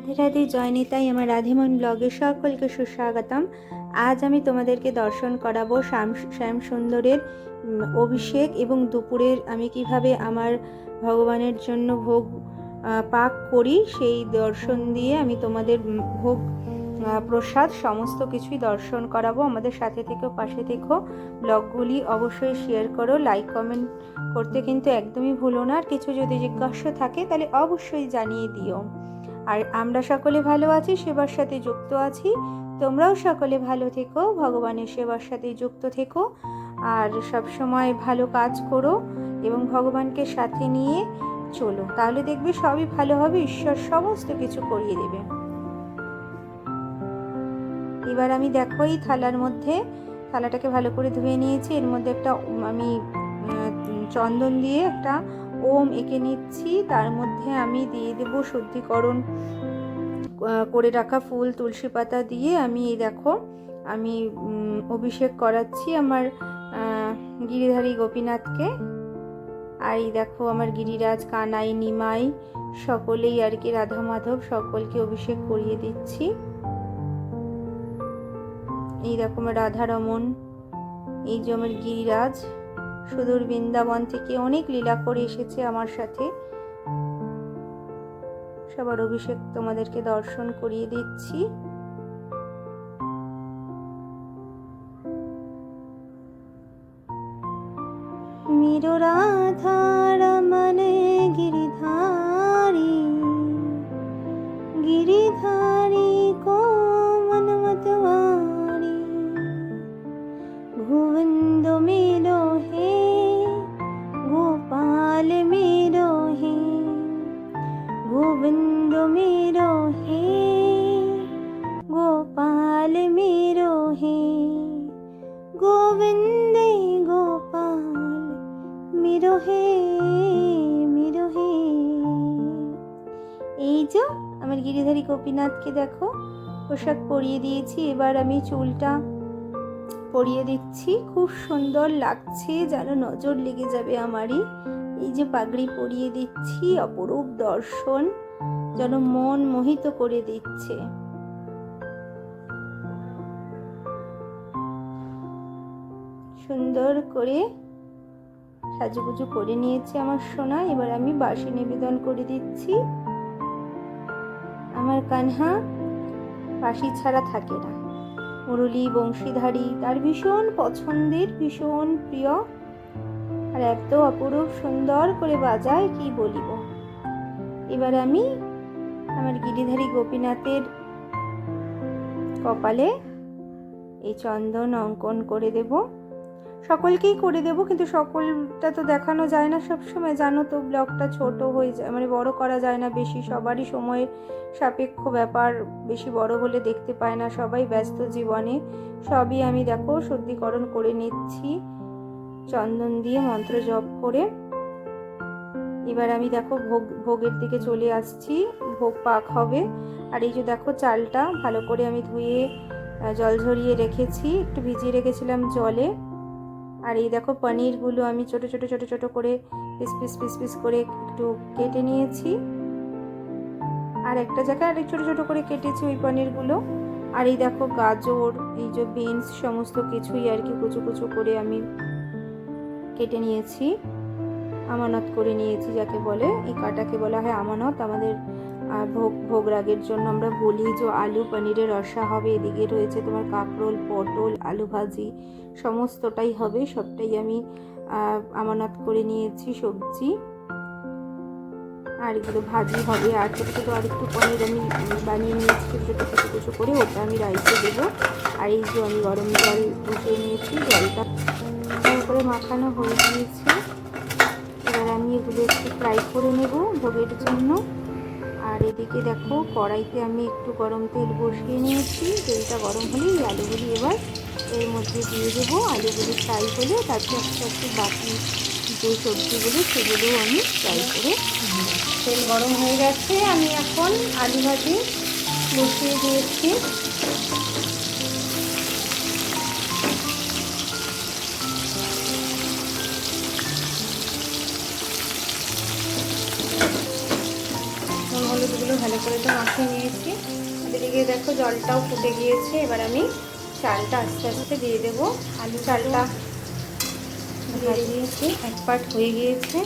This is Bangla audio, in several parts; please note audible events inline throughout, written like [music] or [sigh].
রাধে রাধে, জয় নিতাই আমার রাধেমন ব্লগে সকলকে সুস্বাগতম। আজ আমি তোমাদেরকে দর্শন করাবো শ্যাম শ্যাম সুন্দরের অভিষেক এবং দুপুরের আমি কীভাবে আমার ভগবানের জন্য ভোগ পাক করি সেই দর্শন দিয়ে আমি তোমাদের ভোগ প্রসাদ সমস্ত কিছুই দর্শন করাবো। আমাদের সাথে থেকো পাশে থেকো। ব্লগগুলি অবশ্যই শেয়ার করো লাইক কমেন্ট করতে কিন্তু একদমই ভুলো না। আর কিছু যদি জিজ্ঞাসা থাকে তাহলে অবশ্যই জানিয়ে দিও। আর আমরা সকলে ভালো আছি, সেবার সাথে যুক্ত আছি। তোমরাও সকলে ভালো থেকো, ভগবানের সেবার সাথে যুক্ত থেকো। আর সব সময় ভালো কাজ করো এবং ভগবানকে সাথে নিয়ে চলো। তাহলে দেখবে সবই ভালো হবে, ঈশ্বর সমস্ত কিছু করিয়ে দেবে। এবার আমি দেখো এই থালার মধ্যে, থালাটাকে ভালো করে ধুয়ে নিয়েছি। এর মধ্যে একটা আমি চন্দন দিয়ে একটা ওম এঁকে নিচ্ছি, তার মধ্যে আমি দিয়ে দেব শুদ্ধিকরণ করে রাখা ফুল, তুলসী পাতা দিয়ে আমি এই দেখো, আমি অভিষেক করাচ্ছি আমার গিরিধারী গোপীনাথকে। আর এই দেখো আমার গিরিরাজ, কানাই, নিমাই, সকলেই আর কি রাধা মাধব সকলকে অভিষেক করিয়ে দিচ্ছি। এই দেখো আমার রাধারমন এই যে আমার গিরিরাজ। সুদূর বৃন্দাবন থেকে অনেক লীলা করে এসেছে আমার সাথে। সবার অভিষেক তোমাদেরকে দর্শন করিয়ে দিচ্ছি। মীর রাধা মিরহে মিরহে। এই যে, আমার গিরিধারী গোপীনাথকে দেখো, পোশাক পরিয়ে দিয়েছি, এবার আমি চুলটা পরিয়ে দিচ্ছি। খুব সুন্দর লাগছে, যেন নজর লেগে যাবে আমারই। এই যে পাগড়ি পরিয়ে দিচ্ছি, অপরূপ দর্শন যেন মন মোহিত করে দিচ্ছে। সুন্দর করে সাজুগুজু করে নিয়েছি আমার সোনা, এবার আমি বাসি নিবেদন করে দিচ্ছি। আমার কানহা বাসি ছাড়া থাকে না। মুরলী, বংশীধারী, তার ভীষণ পছন্দের, ভীষণ প্রিয়। আর এত অপরূপ সুন্দর করে বাজায়, কি বলিব? এবার আমি আমার গিরিধারী গোপীনাথের কপালে এই চন্দন অঙ্কন করে দেবো। সকলকেই করে দেব, কিন্তু সকলটা তো দেখানো যায় না সবসময়। জানো তো, ব্লগটা ছোট হয়ে যায় মানে বড় করা যায় না বেশি। সবারই সময়ের সাপেক্ষ ব্যাপার বেশি বড় হলে দেখতে পায় না সবাই ব্যস্ত জীবনে। সবই আমি দেখো শুদ্ধিকরণ করে নিচ্ছি। চন্দন দিয়ে মন্ত্র জপ করে। এবার আমি দেখো ভোগ, ভোগের দিকে চলে আসছি। ভোগ পাক হবে। আর এই যে দেখো চালটা, ভালো করে আমি ধুয়ে জল ঝরিয়ে রেখেছি। একটু ভিজিয়ে রেখেছিলাম জলে। আর এই দেখো পনিরগুলো আমি ছোট ছোট ছোট ছোট করে পিস পিস পিস পিস করে একটু কেটে নিয়েছি। আর একটা জায়গায় আরেক ছোট ছোট করে কেটেছি ওই পনিরগুলো। আর এই দেখো গাজর, এই যে বিনস, সমস্ত কিছুই আর কি কুচু কুচু করে আমি কেটে নিয়েছি। আমানত করে নিয়েছি, যাকে বলে, এই কাটাকে বলা হয় আমানত। আমাদের আহ, ভোগ ভোগ রাগের জন্য আমরা বলি যে আলু পনিরের রসা হবে এদিকে রয়েছে তোমার কাঁকরোল পটল আলু ভাজি সমস্তটাই হবে সবটাই আমি আমানত করে নিয়েছি সবজি। আর এগুলো ভাজি হবে আর ছোটো ছোটো আর একটু পনির আমি বানিয়ে নিয়েছি ছোটো ছোটো কিছু করে ওটা আমি রাইসে দেবো। আর এই যে আমি গরম জল বসিয়ে নিয়েছি জলটা করে মাখানো হয়ে গিয়েছে। এবার আমি এগুলো একটু ফ্রাই করে নেব ভোগের জন্য। আর এদিকে দেখো, কড়াইতে আমি একটু গরম তেল বসিয়ে নিয়েছি। তেলটা গরম হলেই আলুগুলি এবার এর মধ্যে দিয়ে দেবো। আলুগুলি ফ্রাই হলে তারপরে আস্তে আস্তে বাকি যে সবজিগুলো, সেগুলোও আমি ফ্রাই করে তেল গরম হয়ে গেছে। আমি এখন আলু ভাজি বসিয়ে দিয়েছি। হলুদগুলো ভালো করে তো মাখিয়ে নিয়েছি। এদিকে দেখো জলটাও ফুটে গিয়েছে এবার আমি চালটা আস্তে আস্তে দিয়ে দেবো। আলু চালটা দিয়ে দিয়েছি এক পাট হয়ে গিয়েছে।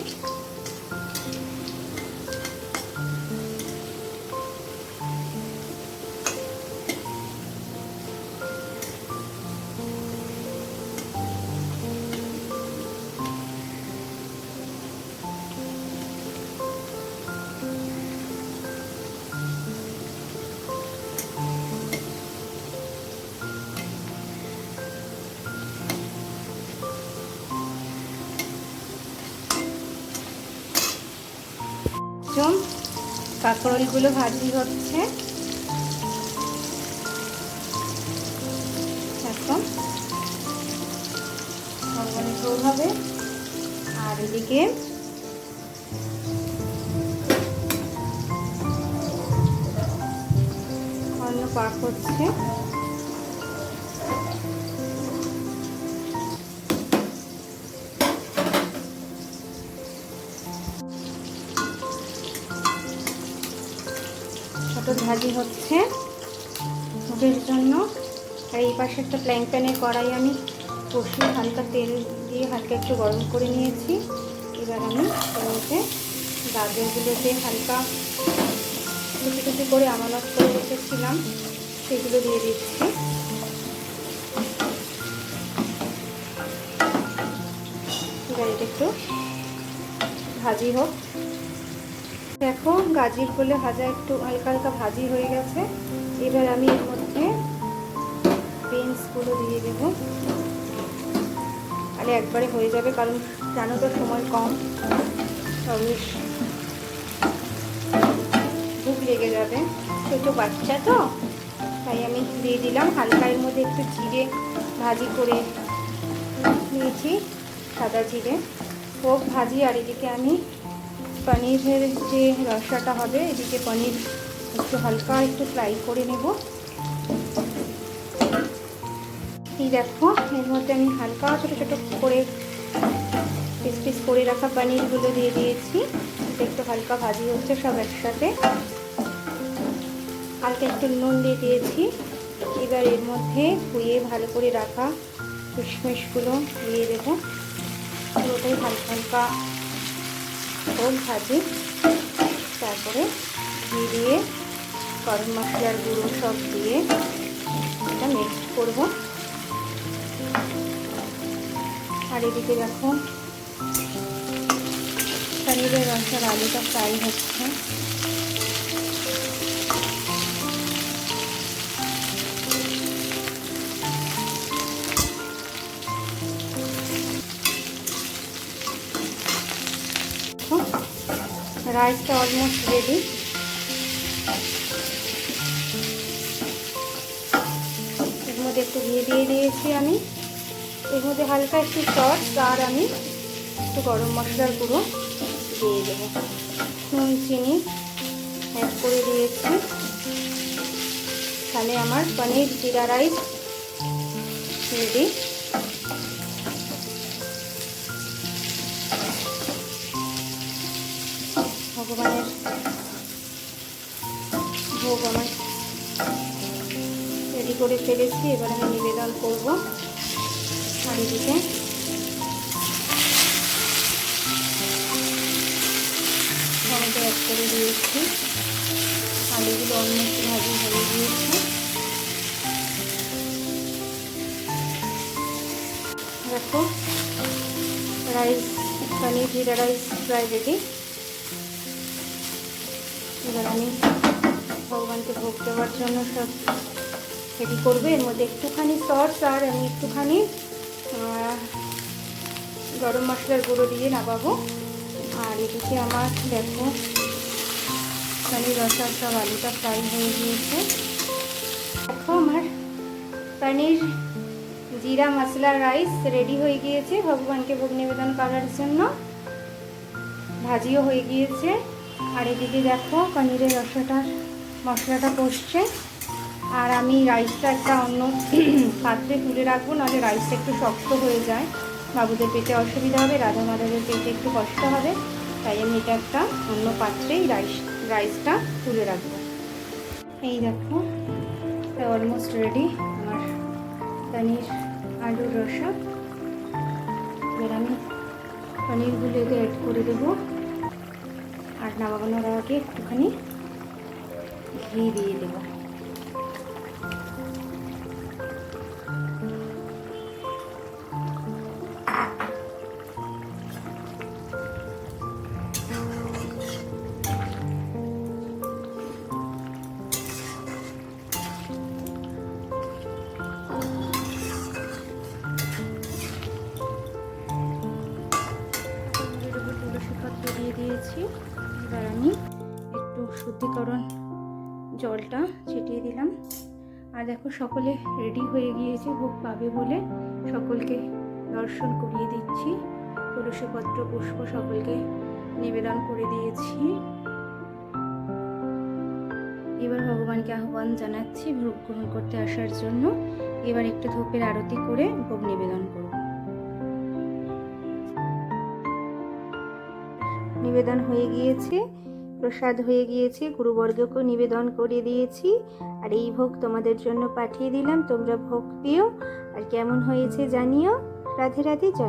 একদম কাঁকরোলগুলো ভাজি হচ্ছে। এখন হবে। আর এদিকে অন্য পাক হচ্ছে। ভাজি হচ্ছে। মুখের জন্য। আর এই পাশে একটা প্ল্যাং প্যানের কড়াই আমি কষিয়ে হালকা তেল দিয়ে হালকা একটু গরম করে নিয়েছি। এবার আমি এতে গাজরগুলোতে হালকা কুচি কুচি করে আমানত করে রেখেছিলাম। সেগুলো দিয়ে দিচ্ছি। এবার এটা একটু ভাজি হোক। দেখো, গাজির করলে ভাজা একটু হালকা হালকা ভাজি হয়ে গেছে। এবার আমি এর মধ্যে বিনসগুলো দিয়ে দেব। তাহলে একবারে হয়ে যাবে, কারণ জানো তো সময় কম। তবে ভুক লেগে যাবে। ছোটো বাচ্চা তো, তাই আমি দিয়ে দিলাম। হালকা এর মধ্যে একটু জিরে ভাজি করে নিয়েছি, সাদা জিরে। হোক ভাজি, আর এদিকে আমি পনিরের যে রসাটা হবে, এদিকে পনির একটু হালকা একটু ফ্রাই করে নেব। এই দেখো, এর মধ্যে আমি হালকা ছোটো ছোটো করে পিস পিস করে রাখা পনিরগুলো দিয়ে দিয়েছি। একটু হালকা ভাজি হচ্ছে সব একসাথে। হালকা একটু নুন দিয়ে দিয়েছি। এবার এর মধ্যে ধুয়ে ভালো করে রাখা কিশমিশগুলো দিয়ে দেবো। পুরোটাই হালকা হালকা হোক ভাজি, তারপরে ঘি দিয়ে গরম মশলার গুঁড়ো সব দিয়ে এটা মিক্স করব। আর এদিকে দেখো শনিবার রসের আলুটা ফ্রাই হচ্ছে। রাইসটা অলমোস্ট রেডি এর মধ্যে একটু ঘি দিয়ে দিয়েছি আমি। এর মধ্যে হালকা একটু সস আর আমি একটু গরম মশলার গুঁড়ো দিয়ে দেবো। নুন, চিনি অ্যাড করে দিয়েছি। তাহলে আমার পনির, জিরা রাইস রেডি ভগবানের ভোগ আমার। রেডি করে ফেলেছি, এবার আমি নিবেদন করব আর এদিকে টমেটো অ্যাড করে দিয়েছি। আলুগুলো অলমোস্ট ভাজি হয়ে গিয়েছে। দেখো, রাইস পনির জিরা রাইস প্রায় রেডি। এবার আমি ভগবানকে ভোগ দেওয়ার জন্য সব রেডি করব। এর মধ্যে একটুখানি সস আর আমি একটুখানি গরম মশলার গুঁড়ো দিয়ে নামাবো। আর এদিকে আমার দেখো পনির রসার সব আলুটা ফ্রাই হয়ে গিয়েছে। দেখো আমার পনির, জিরা, মশলা রাইস রেডি হয়ে গিয়েছে। ভগবানকে ভোগ নিবেদন করার জন্য। ভাজিও হয়ে গিয়েছে। আর এদিকে দেখো পনিরের রসাটার মশলাটা কষছে। আর আমি রাইসটা একটা অন্য [clears throat] পাত্রে তুলে রাখব, নাহলে রাইসটা একটু শক্ত হয়ে যায়। বাবুদের পেটে অসুবিধা হবে, রাধা মাধবের পেটে একটু কষ্ট হবে। তাই আমি এটা একটা অন্য পাত্রেই রাইস, রাইসটা তুলে রাখব। এই দেখো অলমোস্ট রেডি আমার পনির আলুর রসা। এবার আমি পনিরগুলো এতে অ্যাড করে দেবো। নামানোর আগে একটুখানি ঘি দিয়ে দেবো। দিয়েছি। এবার আমি একটু শুদ্ধিকরণ জলটা ছিটিয়ে দিলাম। আর দেখো সকলে রেডি হয়ে গিয়েছে, ভোগ পাবে বলে সকলকে দর্শন করিয়ে দিচ্ছি। তুলসীপত্র, পুষ্প সকলকে নিবেদন করে দিয়েছি। এবার ভগবানকে আহ্বান জানাচ্ছি ভোগ গ্রহণ করতে আসার জন্য। এবার একটু ধূপের আরতি করে ভোগ নিবেদন করব। নিবেদন হয়ে গিয়েছে, প্রসাদ হয়ে গিয়েছে, গুরুবর্গকেও নিবেদন করে দিয়েছি। আর এই ভোগ তোমাদের জন্য পাঠিয়ে দিলাম, তোমরা ভোগ পেও। আর কেমন হয়েছে জানিও। রাধে রাধে, জয়।